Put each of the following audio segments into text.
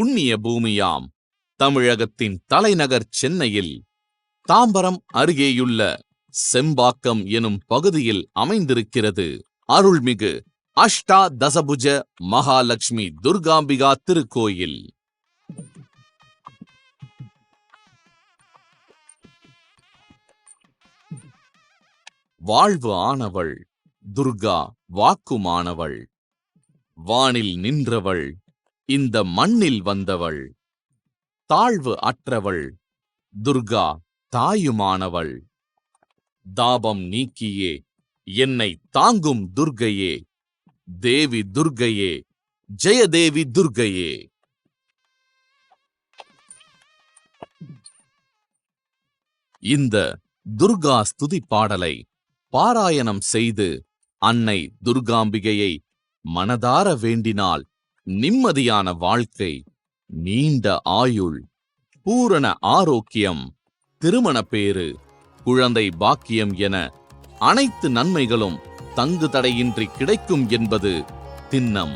புண்ணிய பூமியாம். தமிழகத்தின் தலைநகர் சென்னையில் தாம்பரம் அருகேயுள்ள செம்பாக்கம் எனும் பகுதியில் அமைந்திருக்கிறது. அருள்மிகு அஷ்டா தசபுஜ மகாலட்சுமி துர்காம்பிகா திருக்கோயில். வாழ்வு ஆனவள் துர்கா வாக்குமானவள் வானில் நின்றவள் இந்த மண்ணில் வந்தவள். தாழ்வு அற்றவள். துர்கா தாயுமானவள். தாபம் நீக்கியே என்னை தாங்கும் துர்கையே. தேவி துர்கையே ஜெயதேவி துர்கையே. இந்த துர்கா ஸ்துதி பாடலை பாராயணம் செய்து அன்னை துர்காம்பிகையை மனதார வேண்டினால் நிம்மதியான வாழ்க்கை நீண்ட ஆயுள் பூரண ஆரோக்கியம் திருமண பேறு குழந்தை பாக்கியம் என அனைத்து நன்மைகளும் தங்கு தடையின்றி கிடைக்கும் என்பது திண்ணம்.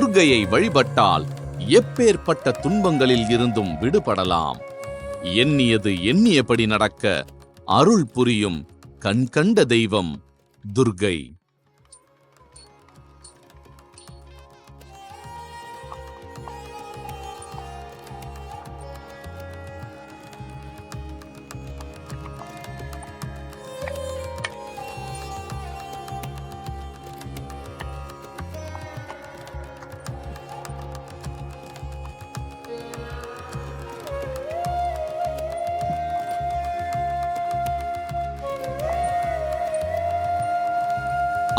துர்கையை வழிபட்டால் எப்பேற்பட்ட துன்பங்களில் இருந்தும் விடுபடலாம். எண்ணியது எண்ணியபடி நடக்க அருள் புரியும் கண்கண்ட தெய்வம் துர்கை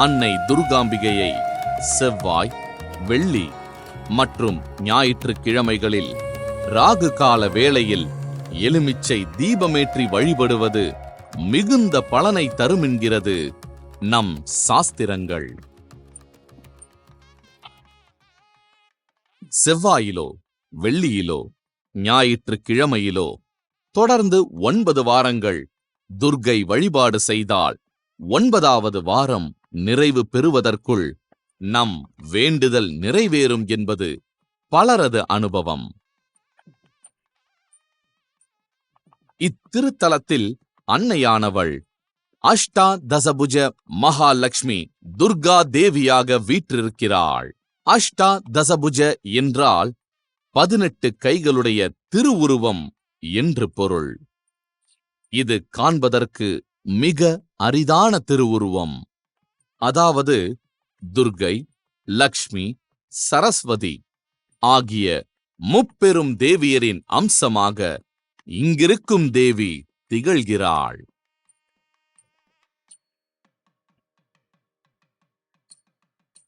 அன்னை துர்காம்பிகையை செவ்வாய் வெள்ளி மற்றும் ஞாயிற்றுக்கிழமைகளில் ராகு கால வேளையில் எலுமிச்சை தீபமேற்றி வழிபடுவது மிகுந்த பலனை தருமென்கிறது நம் சாஸ்திரங்கள். செவ்வாயிலோ வெள்ளியிலோ ஞாயிற்றுக்கிழமையிலோ தொடர்ந்து ஒன்பது வாரங்கள் துர்க்கை வழிபாடு செய்தால் ஒன்பதாவது வாரம் நிறைவு பெறுவதற்குள் நம் வேண்டுதல் நிறைவேறும் என்பது பலரது அனுபவம். இத்திருத்தலத்தில் அன்னையானவள் அஷ்டா தசபுஜ மகாலட்சுமி துர்கா தேவியாக வீற்றிருக்கிறாள். அஷ்டா தசபுஜ என்றால் பதினெட்டு கைகளுடைய திருவுருவம் என்று பொருள். இது காண்பதற்கு மிக அரிதான திருவுருவம். அதாவது துர்கை லக்ஷ்மி சரஸ்வதி ஆகிய முப்பெரும் தேவியரின் அம்சமாக இங்கிருக்கும் தேவி திகழ்கிறாள்.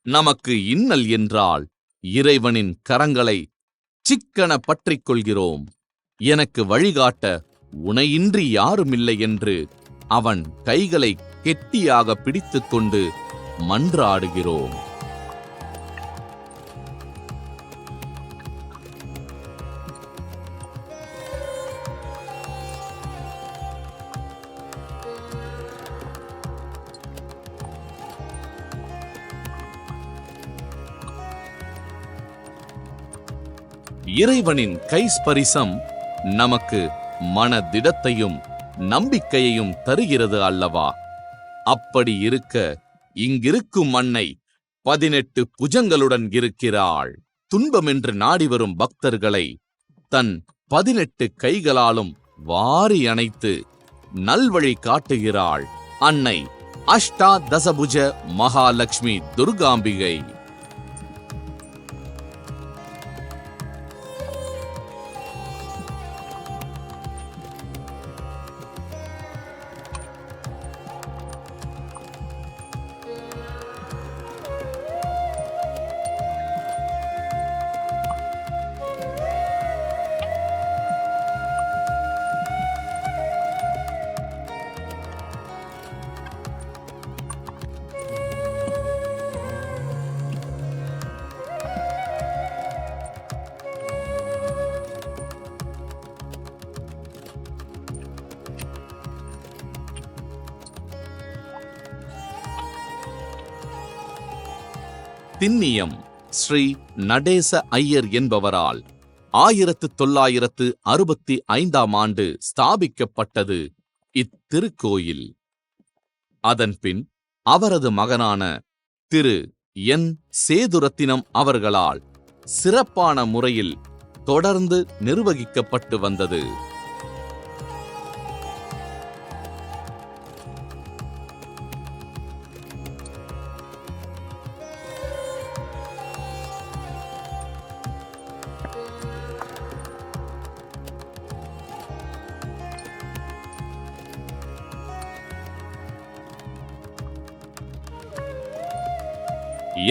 நமக்கு இன்னல் என்றால் இறைவனின் கரங்களை சிக்கன பற்றிக் கொள்கிறோம். எனக்கு வழிகாட்ட உனையின்றி யாருமில்லை என்று அவன் கைகளை கெட்டியாக பிடித்துக்கொண்டு மன்றாடுகிறோம். இறைவனின் கைஸ்பரிசம் நமக்கு மன திடத்தையும் நம்பிக்கையையும் தருகிறது அல்லவா? அப்படி இருக்க இங்கிருக்கும் அன்னை பதினெட்டு புஜங்களுடன் இருக்கிறாள். துன்பமென்று நாடி வரும் பக்தர்களை தன் பதினெட்டு கைகளாலும் வாரி அணைத்து நல்வழி காட்டுகிறாள். அன்னை அஷ்டா தசபுஜ மகாலட்சுமி துர்காம்பிகை. திண்ணியம் ஸ்ரீ நடேச ஐயர் என்பவரால் ஆயிரத்து தொள்ளாயிரத்து அறுபத்தி ஐந்தாம் ஆண்டு ஸ்தாபிக்கப்பட்டது இத்திருக்கோயில். அதன்பின் அவரது மகனான திரு என். சேதுரத்தினம் அவர்களால் சிறப்பான முறையில் தொடர்ந்து நிர்வகிக்கப்பட்டு வந்தது.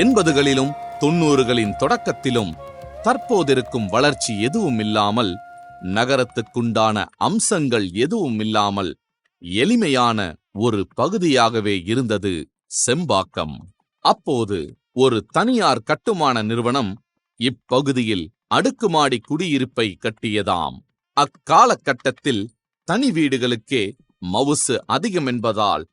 எண்பதுகளிலும் தொன்னூறுகளின் தொடக்கத்திலும் தற்போதிருக்கும் வளர்ச்சி எதுவும் இல்லாமல் நகரத்துக்குண்டான அம்சங்கள் எதுவும் இல்லாமல் எளிமையான ஒரு பகுதியாகவே இருந்தது செம்பாக்கம். அப்போது ஒரு தனியார் கட்டுமான நிறுவனம் இப்பகுதியில் அடுக்குமாடி குடியிருப்பை கட்டியதாம். அக்காலகட்டத்தில் தனி வீடுகளுக்கே மவுசு அதிகம் என்பதால்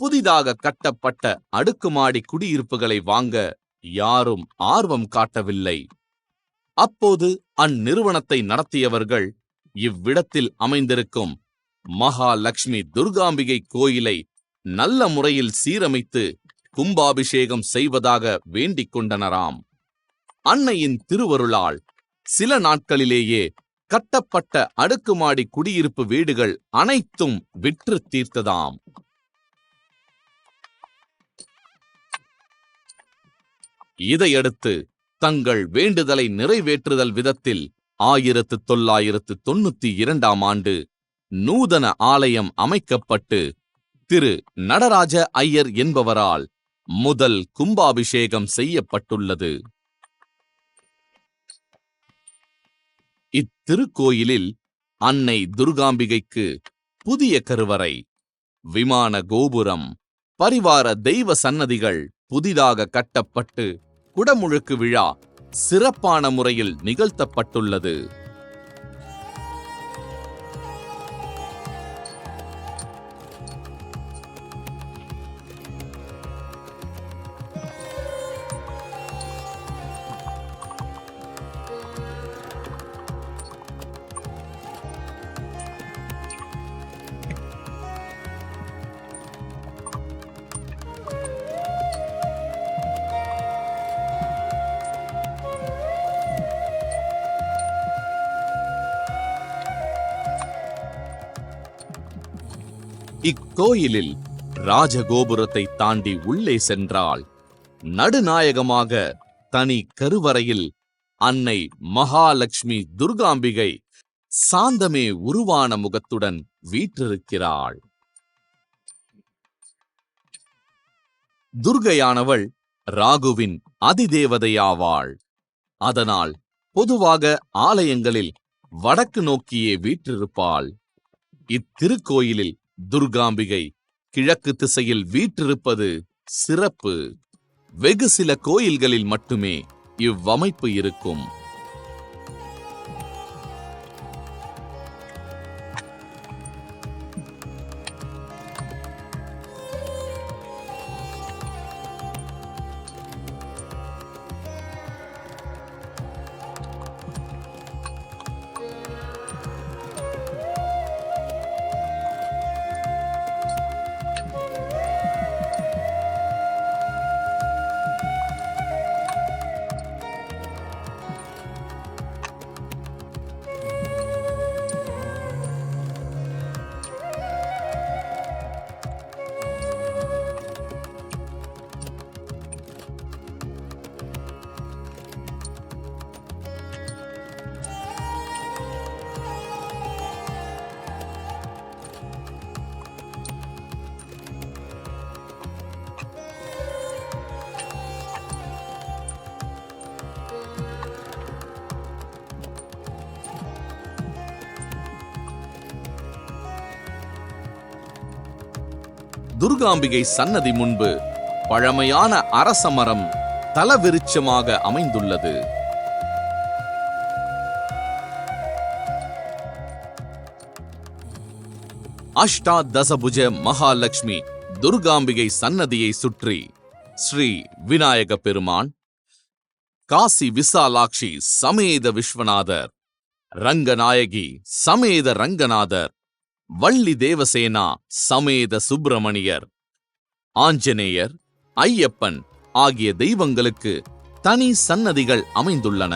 புதிதாக கட்டப்பட்ட அடுக்குமாடி குடியிருப்புகளை வாங்க யாரும் ஆர்வம் காட்டவில்லை. அப்போது அந்நிறுவனத்தை நடத்தியவர்கள் இவ்விடத்தில் அமைந்திருக்கும் மகாலட்சுமி துர்காம்பிகை கோயிலை நல்ல முறையில் சீரமைத்து கும்பாபிஷேகம் செய்வதாக வேண்டிக் கொண்டனராம். அன்னையின் திருவருளால் சில நாட்களிலேயே கட்டப்பட்ட அடுக்குமாடி குடியிருப்பு வீடுகள் அனைத்தும் விற்று தீர்த்ததாம். இதையடுத்து தங்கள் வேண்டுதலை நிறைவேற்றுதல் விதத்தில் ஆயிரத்து தொள்ளாயிரத்து தொண்ணூத்தி இரண்டாம் ஆண்டு நூதன ஆலயம் அமைக்கப்பட்டு திரு நடராஜ ஐயர் என்பவரால் முதல் கும்பாபிஷேகம் செய்யப்பட்டுள்ளது. இத்திருக்கோயிலில் அன்னை துர்காம்பிகைக்கு புதிய கருவறை விமான கோபுரம் பரிவார தெய்வ சன்னதிகள் புதிதாக கட்டப்பட்டு குடமுழுக்கு விழா சிறப்பான முறையில் நிகழ்த்தப்பட்டுள்ளது. இக்கோயிலில் ராஜகோபுரத்தை தாண்டி உள்ளே சென்றால் நடுநாயகமாக தனி கருவறையில் அன்னை மகாலட்சுமி துர்காம்பிகை சாந்தமே உருவான முகத்துடன் வீற்றிருக்கிறாள். துர்கையானவள் ராகுவின் அதிதேவதையாவாள். அதனால் பொதுவாக ஆலயங்களில் வடக்கு நோக்கியே வீற்றிருப்பாள். இத்திருக்கோயிலில் துர்காம்பிகை. கிழக்கு திசையில் வீற்றிருப்பது சிறப்பு. வெகு சில கோயில்களில் மட்டுமே இவ்வமைப்பு இருக்கும். துர்காம்பிகை சன்னதி முன்பு பழமையான அரச மரம் தலவிருச்சமாக அமைந்துள்ளது. அஷ்டா தசபுஜ மகாலட்சுமி துர்காம்பிகை சன்னதியை சுற்றி ஸ்ரீ விநாயக பெருமான் காசி விசாலாட்சி சமேத விஸ்வநாதர் ரங்கநாயகி சமேத ரங்கநாதர் வள்ளி தேவசேனா சமேத சுப்பிரமணியர். ஆஞ்சநேயர் ஐயப்பன் ஆகிய தெய்வங்களுக்கு தனி சன்னதிகள் அமைந்துள்ளன.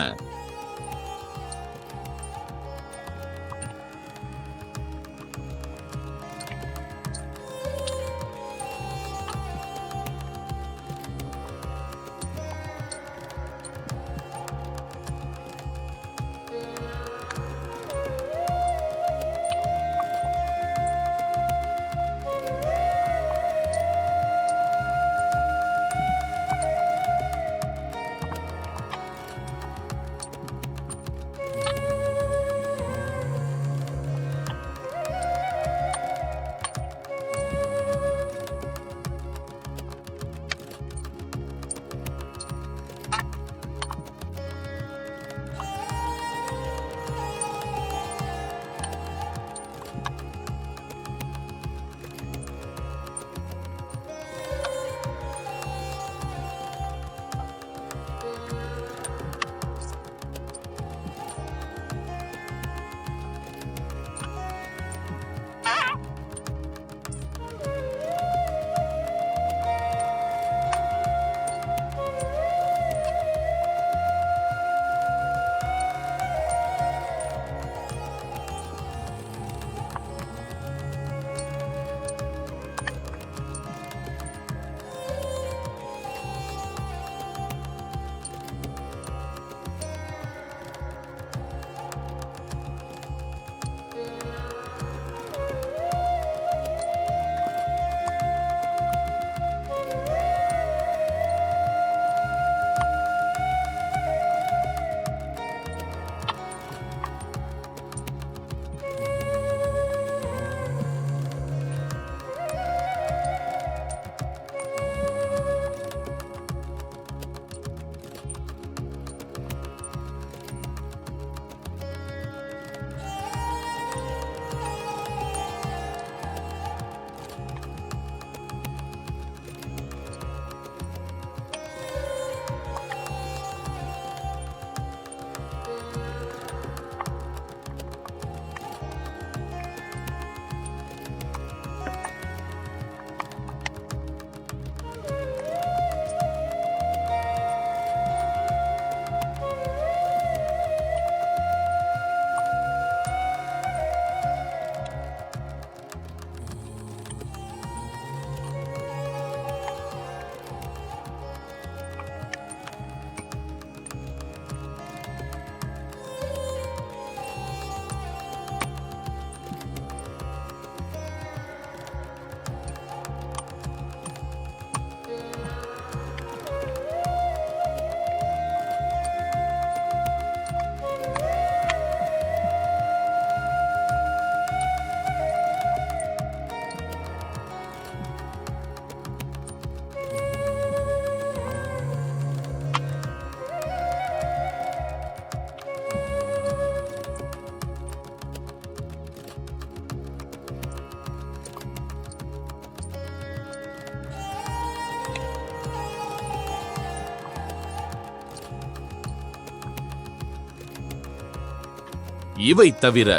இவை தவிர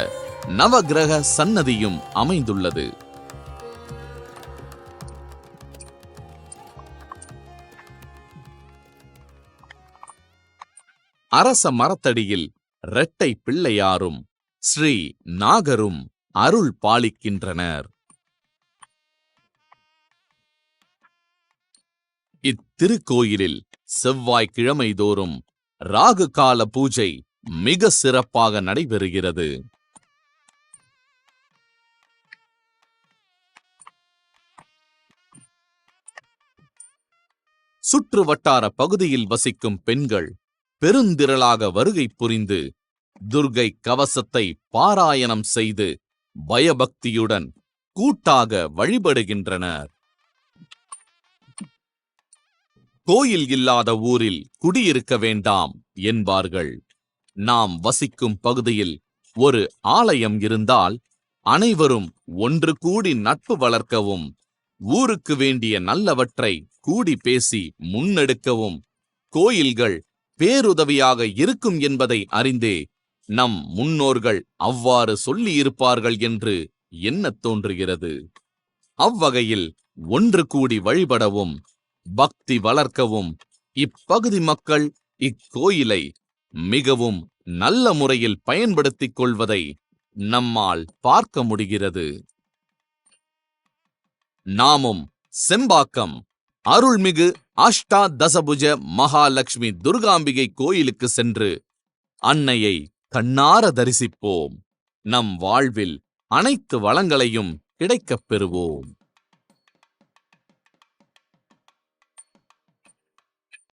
நவகிரக சன்னதியும் அமைந்துள்ளது. அரச மரத்தடியில் இரட்டை பிள்ளையாரும் ஸ்ரீ நாகரும் அருள் பாலிக்கின்றனர். இத்திருக்கோயிலில் செவ்வாய்க்கிழமை தோறும் ராகு கால பூஜை மிக சிறப்பாக நடைபெறுகிறது. சுற்று வட்டார பகுதியில் வசிக்கும் பெண்கள் பெருந்திரளாக வருகை புரிந்து துர்கை கவசத்தை பாராயணம் செய்து பயபக்தியுடன் கூட்டாக வழிபடுகின்றனர். கோயில் இல்லாத ஊரில் குடியிருக்க வேண்டாம் என்பார்கள். நாம் வசிக்கும் பகுதியில் ஒரு ஆலயம் இருந்தால் அனைவரும் ஒன்று கூடி நட்பு வளர்க்கவும் ஊருக்கு வேண்டிய நல்லவற்றை கூடி பேசி முன்னெடுக்கவும் கோயில்கள் பேருதவியாக இருக்கும் என்பதை அறிந்தே நம் முன்னோர்கள் அவ்வாறு சொல்லியிருப்பார்கள் என்று எண்ணத் தோன்றுகிறது. அவ்வகையில் ஒன்று கூடி வழிபடவும் பக்தி வளர்க்கவும் இப்பகுதி மக்கள் இக்கோயிலை மிகவும் நல்ல முறையில் பயன்படுத்திக் கொள்வதை நம்மால் பார்க்க முடிகிறது. நாமும் செம்பாக்கம் அருள்மிகு அஷ்டா தசபுஜ மகாலட்சுமி துர்காம்பிகை கோயிலுக்கு சென்று அன்னையை கண்ணார தரிசிப்போம். நம் வாழ்வில் அனைத்து வளங்களையும் கிடைக்கப் பெறுவோம்.